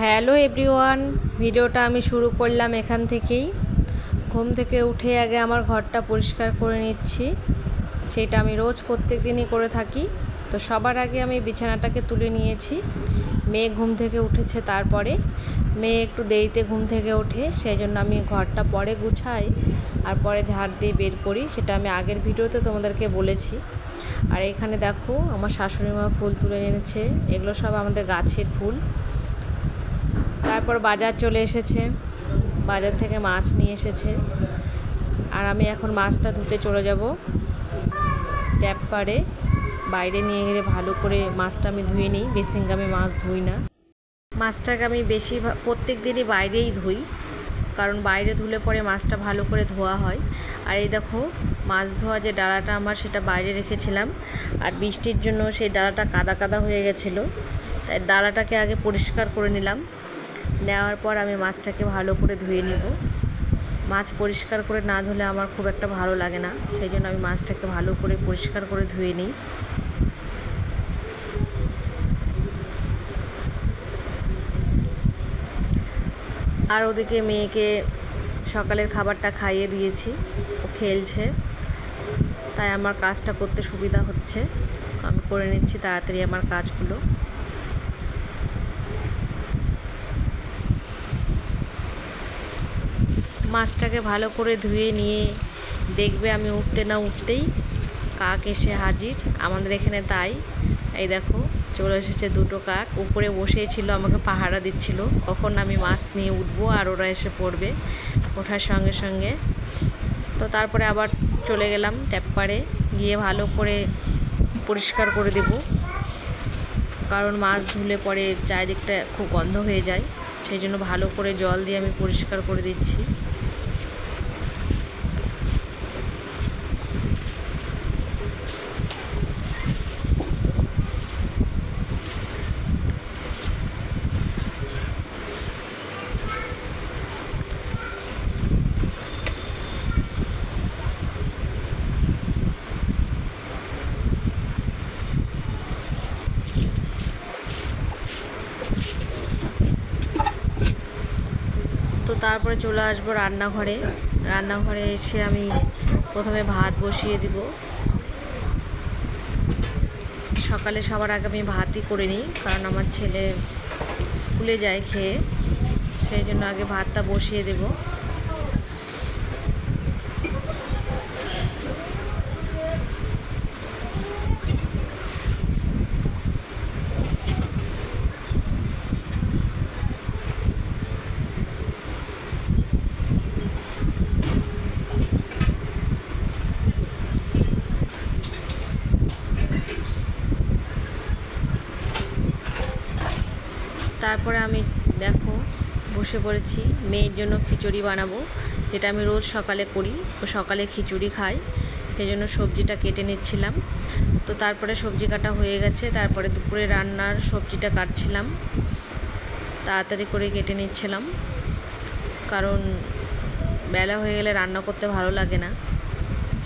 Hello everyone, ভিডিওটা আমি শুরু করলাম এখান থেকেই। ঘুম থেকে উঠে আগে আমার ঘরটা পরিষ্কার করে নিচ্ছি। সেটা আমি রোজ প্রত্যেক দিনই করে থাকি। তো সবার আগে আমি বিছানাটাকে তুলে নিয়েছি। মেয়ে ঘুম থেকে উঠেছে তারপরে। মেয়ে একটু দেরিতে ঘুম থেকে ওঠে সেই জন্য আমি ঘরটা পরে গুছাই আর পরে ঝাড় দিয়ে বের করি, সেটা আমি আগের ভিডিওতে তোমাদেরকে বলেছি। আর এখানে দেখো, আমার শাশুড়ি মা ফুল তুলে এনেছে, এগুলো সব আমাদের গাছের ফুল। তারপর বাজার চলে এসেছে, বাজার থেকে মাছ নিয়ে এসেছে। আর আমি এখন মাছটা ধুতে চলে যাব। ট্যাপ পারে বাইরে নিয়ে গেলে ভালো করে মাছটা আমি ধুয়ে নিই বেসিংকে আমি মাছ ধুই না। মাছটাকে আমি বেশি প্রত্যেক দিনই বাইরেই ধুই, কারণ বাইরে ধুলে পরে মাছটা ভালো করে ধোয়া হয়। আর এই দেখো, মাছ ধোয়া যে ডালাটা আমার সেটা বাইরে রেখেছিলাম, আর বৃষ্টির জন্য সেই ডালাটা কাদা কাদা হয়ে গেছিল। তাই ডালাটাকে আগে পরিষ্কার করে নিলাম, নেওয়ার পর আমি মাছটাকে ভালো করে ধুয়ে নেব। মাছ পরিষ্কার করে না ধুলে আমার খুব একটা ভালো লাগে না, সেই জন্য আমি মাছটাকে ভালো করে পরিষ্কার করে ধুয়ে নিই। আর ওদিকে মেয়েকে সকালের খাবারটা খাইয়ে দিয়েছি। ও খেলছে। তাই আমার কাজটা করতে সুবিধা হচ্ছে। আমি করে নিচ্ছি তাড়াতাড়ি আমার কাজগুলো। মাছটাকে ভালো করে ধুয়ে নিয়ে দেখবে আমি উঠতে না উঠতেই কাক এসে হাজির। আমাদের এখানে তাই। এই দেখো চলে এসেছে দুটো কাক। উপরে বসেই ছিল, আমাকে পাহারা দিচ্ছিল। কখন আমি মাছ নিয়ে উঠবো আর ওরা এসে পড়বে ওঠার সঙ্গে সঙ্গে। তো তারপরে আবার চলে গেলাম ট্যাপ পাড়ে গিয়ে ভালো করে পরিষ্কার করে দেব। কারণ মাছ ধুলে পরে চারিদিকটা খুব গন্ধ হয়ে যায়। সেই জন্য ভালো করে জল দিয়ে আমি পরিষ্কার করে দিচ্ছি। তারপরে চলে আসব রান্নাঘরে। রান্নাঘরে এসে আমি প্রথমে ভাত বসিয়ে দিব। সকালে সবার আগে আমি ভাতই করে নিই, কারণ আমার ছেলে স্কুলে যায় খেয়ে। সেই জন্য আগে ভাতটা বসিয়ে দেব। তারপরে আমি দেখো, বসে পড়েছি। মেয়ের জন্য খিচুড়ি বানাবো, যেটা আমি রোজ সকালে করি। ও সকালে খিচুড়ি খাই সেই জন্য সবজিটা কেটে নিচ্ছিলাম। তো তারপরে সবজি কাটা হয়ে গেছে, তারপরে দুপুরে রান্নার সবজিটা কাটছিলাম। তাড়াতাড়ি করে কেটে নিচ্ছিলাম। কারণ বেলা হয়ে গেলে রান্না করতে ভালো লাগে না।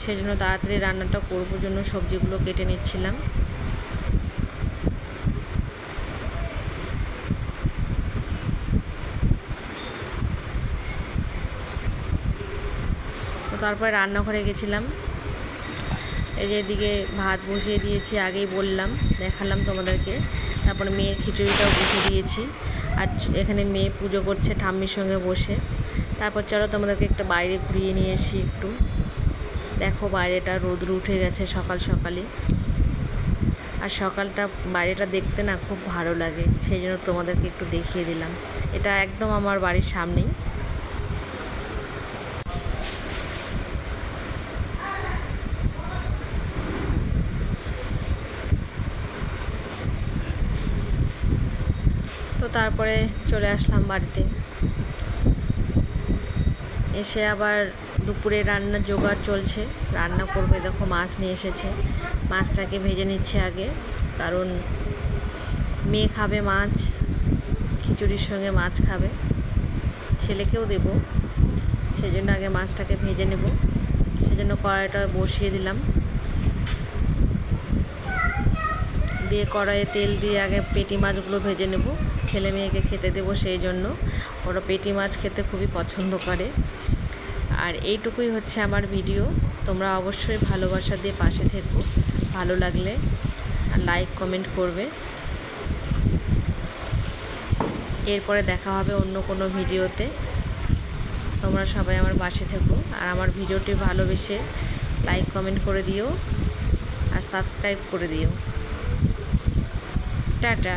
সেই জন্য তাড়াতাড়ি রান্নাটা করব, জন্য সবজিগুলো কেটে নিচ্ছিলাম। তারপরে রান্নাঘরে গেছিলাম। এই যে এদিকে ভাত বসিয়ে দিয়েছি, আগেই বললাম, দেখালাম তোমাদেরকে। তারপরে মেয়ের খিচুড়িটাও বসিয়ে দিয়েছি। আর এখানে মেয়ে পুজো করছে ঠাম্মির সঙ্গে বসে। তারপর চলো তোমাদেরকে একটা বাইরে ঘুরিয়ে নিয়ে এসি একটু। দেখো বাইরেটা রোদ্র উঠে গেছে সকাল সকালে আর সকালটা বাইরেটা দেখতে না খুব ভালো লাগে, সেই জন্য তোমাদেরকে একটু দেখিয়ে দিলাম। এটা একদম আমার বাড়ির সামনেই। তো তারপরে চলে আসলাম বাড়িতে। এসে আবার দুপুরে রান্নার জোগাড় চলছে। রান্না করবে দেখো, মাছ নিয়ে এসেছে। মাছটাকে ভেজে নিচ্ছে আগে, কারণ মেয়ে খাবে মাছ, খিচুড়ির সঙ্গে মাছ খাবে। ছেলেকেও দেব, সেজন্য আগে মাছটাকে ভেজে নেব। সেজন্য কড়াইটা বসিয়ে দিলাম। দিয়ে কড়াইয়ে তেল দিয়ে আগে পেটি মাছগুলো ভেজে নেব। ছেলে মেয়েকে খেতে দেবো সেই জন্য। ওরা পেটি মাছ খেতে খুবই পছন্দ করে। আর এইটুকুই হচ্ছে আমার ভিডিও। তোমরা অবশ্যই ভালোবাসা দিয়ে পাশে থেকো। ভালো লাগলে লাইক, কমেন্ট করবে। এরপরে দেখা হবে অন্য কোনো ভিডিওতে। তোমরা সবাই আমার পাশে থেকো। আর আমার ভিডিওটি ভালোবেসে লাইক, কমেন্ট করে দিও। আর সাবস্ক্রাইব করে দিও। টাটা।